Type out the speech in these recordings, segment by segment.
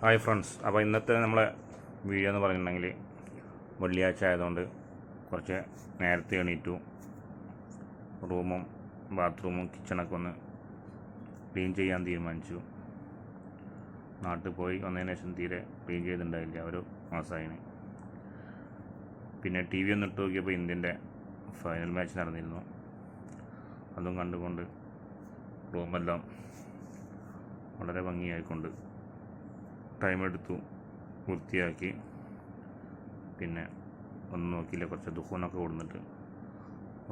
Hi friends. അപ്പോൾ ഇന്നത്തെ നമ്മളെ വീഡിയോ എന്ന് പറഞ്ഞിട്ടുണ്ടെങ്കിൽ വെള്ളിയാഴ്ച ആയതുകൊണ്ട് കുറച്ച് നേരത്തെ എണീറ്റു. റൂമും ബാത്റൂമും കിച്ചണൊക്കെ ഒന്ന് ക്ലീൻ ചെയ്യാൻ തീരുമാനിച്ചു. നാട്ടിൽ പോയി വന്നതിന് ശേഷം തീരെ ക്ലീൻ ചെയ്തിട്ടുണ്ടായില്ല ഒരു മാസമായിന്. പിന്നെ ടി വി ഒന്ന് ഇട്ട് നോക്കിയപ്പോൾ ഇന്ത്യന്റെ ഫൈനൽ മാച്ച് നടന്നിരുന്നു. അതും കണ്ടുകൊണ്ട് റൂമെല്ലാം വളരെ ഭംഗിയായിക്കൊണ്ട് ടൈം എടുത്തു വൃത്തിയാക്കി. പിന്നെ ഒന്ന് നോക്കിയില്ല കുറച്ച് ദുഃഖനൊക്കെ കൊടുന്നിട്ട്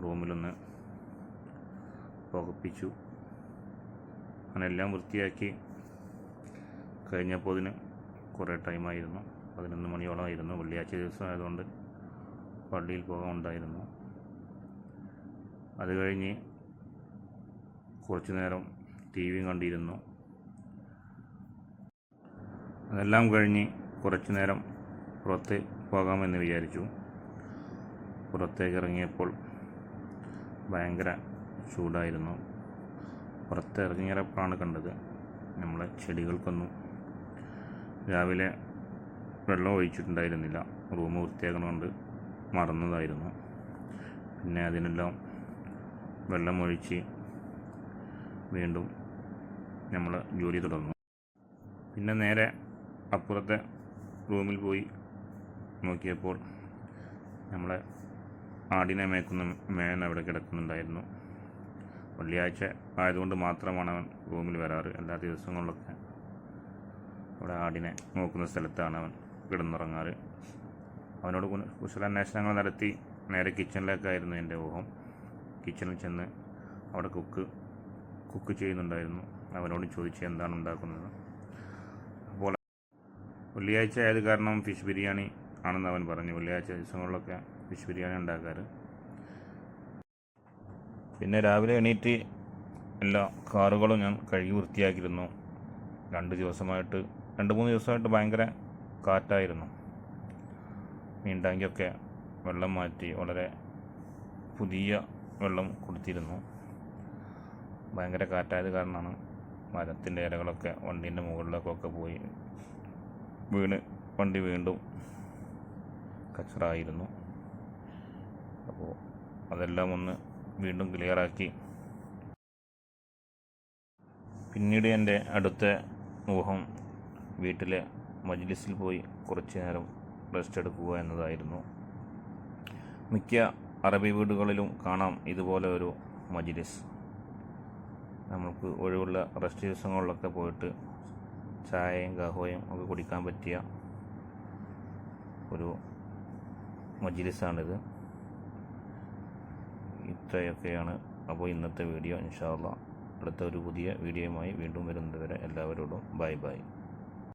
റൂമിലൊന്ന് പുകപ്പിച്ചു. അങ്ങനെ എല്ലാം വൃത്തിയാക്കി കഴിഞ്ഞപ്പോൾ ഇതിന് കുറേ ടൈമായിരുന്നു. പതിനൊന്ന് മണിയോളമായിരുന്നു വെള്ളിയാഴ്ച ദിവസം ആയതുകൊണ്ട് പള്ളിയിൽ പോകാൻ ഉണ്ടായിരുന്നു. അത് കഴിഞ്ഞ് കുറച്ച് നേരം ടി വിയും കണ്ടിരുന്നു. അതെല്ലാം കഴിഞ്ഞ് കുറച്ച് നേരം പുറത്ത് പോകാമെന്ന് വിചാരിച്ചു. പുറത്തേക്ക് ഇറങ്ങിയപ്പോൾ ഭയങ്കര ചൂടായിരുന്നു. പുറത്ത് ഇറങ്ങിയപ്പോഴാണ് കണ്ടത് നമ്മളെ ചെടികൾക്കൊന്നും രാവിലെ വെള്ളം ഒഴിച്ചിട്ടുണ്ടായിരുന്നില്ല. റൂം വൃത്തിയാക്കണോണ്ട് മറന്നതായിരുന്നു. പിന്നെ അതിനെല്ലാം വെള്ളം ഒഴിച്ച് വീണ്ടും നമ്മൾ ജോലി തുടർന്നു. പിന്നെ നേരെ അപ്പുറത്തെ റൂമിൽ പോയി നോക്കിയപ്പോൾ നമ്മളെ ആടിനെ മേക്കുന്ന മേൻ അവിടെ കിടക്കുന്നുണ്ടായിരുന്നു. വെള്ളിയാഴ്ച ആയതുകൊണ്ട് മാത്രമാണ് അവൻ റൂമിൽ വരാറ്. എല്ലാ ദിവസങ്ങളിലൊക്കെ അവിടെ ആടിനെ നോക്കുന്ന സ്ഥലത്താണ് അവൻ കിടന്നുറങ്ങാറ്. അവനോട് കുശലാന്വേഷണങ്ങൾ നടത്തി നേരെ കിച്ചണിലേക്കായിരുന്നു എന്റെ ഊഹം. കിച്ചണിൽ ചെന്ന് അവിടെ കുക്ക് കുക്ക് ചെയ്യുന്നുണ്ടായിരുന്നു. അവനോട് ചോദിച്ച് എന്താണ് ഉണ്ടാക്കുന്നത്. വെള്ളിയാഴ്ച ആയത് കാരണം ഫിഷ് ബിരിയാണി ആണെന്ന് അവൻ പറഞ്ഞു. വെള്ളിയാഴ്ച ദിവസങ്ങളിലൊക്കെ ഫിഷ് ബിരിയാണി ഉണ്ടാക്കാറ്. പിന്നെ രാവിലെ എണീറ്റ് എല്ലാ കാറുകളും ഞാൻ കഴുകി വൃത്തിയാക്കിയിരുന്നു. രണ്ട് ദിവസമായിട്ട് രണ്ട് മൂന്ന് ദിവസമായിട്ട് ഭയങ്കര കാറ്റായിരുന്നു. മീൻ ടാങ്കിയൊക്കെ വെള്ളം മാറ്റി വളരെ പുതിയ വെള്ളം കൊടുത്തിരുന്നു. ഭയങ്കര കാറ്റായത് കാരണമാണ് മരത്തിന്റെ ഇലകളൊക്കെ വണ്ടീന്റെ മുകളിലേക്കൊക്കെ പോയി വീണ് വണ്ടി വീണ്ടും കച്ചറായിരുന്നു. അപ്പോൾ അതെല്ലാം ഒന്ന് വീണ്ടും ക്ലിയറാക്കി പിന്നീട് എന്റെ അടുത്ത ഊഹം വീട്ടിലെ മജ്ലിസിൽ പോയി കുറച്ച് നേരം റെസ്റ്റ് എടുക്കുക എന്നതായിരുന്നു. മിക്ക അറബി വീടുകളിലും കാണാം ഇതുപോലെ ഒരു മജ്ലിസ്. നമുക്ക് ഒഴിവുള്ള റെസ്റ്റ് ദിവസങ്ങളിലൊക്കെ പോയിട്ട് ചായയും കഹോയും ഒക്കെ കുടിക്കാൻ പറ്റിയ ഒരു മജിലിസാണിത്. ഇത്രയൊക്കെയാണ് അപ്പോൾ ഇന്നത്തെ വീഡിയോ. ഇൻഷാല്ല അടുത്ത ഒരു പുതിയ വീഡിയോയുമായി വീണ്ടും വരുന്നതുവരെ എല്ലാവരോടും ബൈ ബൈ.